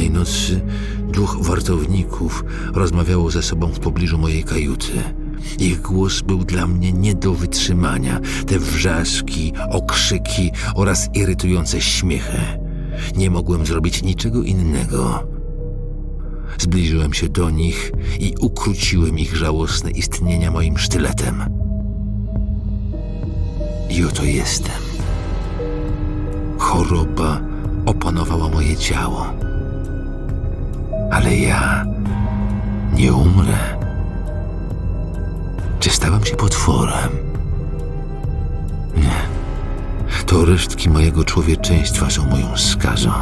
Pewnej nocy dwóch wartowników rozmawiało ze sobą w pobliżu mojej kajuty. Ich głos był dla mnie nie do wytrzymania. Te wrzaski, okrzyki oraz irytujące śmiechy. Nie mogłem zrobić niczego innego. Zbliżyłem się do nich i ukróciłem ich żałosne istnienia moim sztyletem. I oto jestem. Choroba opanowała moje ciało. Ale ja nie umrę. Czy stałem się potworem? Nie. To resztki mojego człowieczeństwa są moją skazą,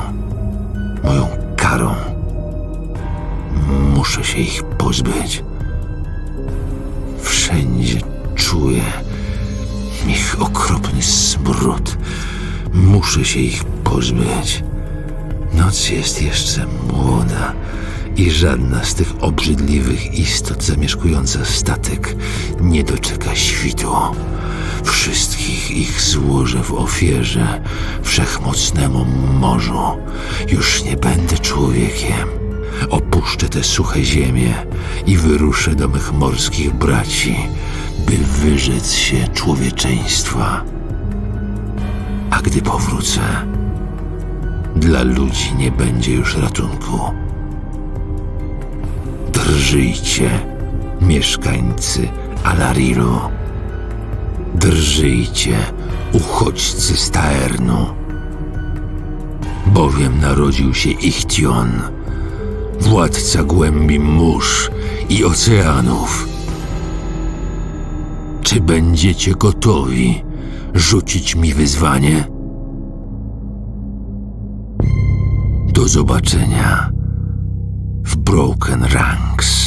moją karą. Muszę się ich pozbyć. Wszędzie czuję ich okropny smród. Muszę się ich pozbyć. Noc jest jeszcze młoda i żadna z tych obrzydliwych istot zamieszkująca statek nie doczeka świtu. Wszystkich ich złożę w ofierze wszechmocnemu morzu. Już nie będę człowiekiem. Opuszczę te suche ziemie i wyruszę do mych morskich braci, by wyrzec się człowieczeństwa. A gdy powrócę, dla ludzi nie będzie już ratunku. Drżyjcie, mieszkańcy Alarilu. Drżyjcie, uchodźcy z Taernu. Bowiem narodził się Ichtion, władca głębi mórz i oceanów. Czy będziecie gotowi rzucić mi wyzwanie? Zobaczenia w Broken Ranks.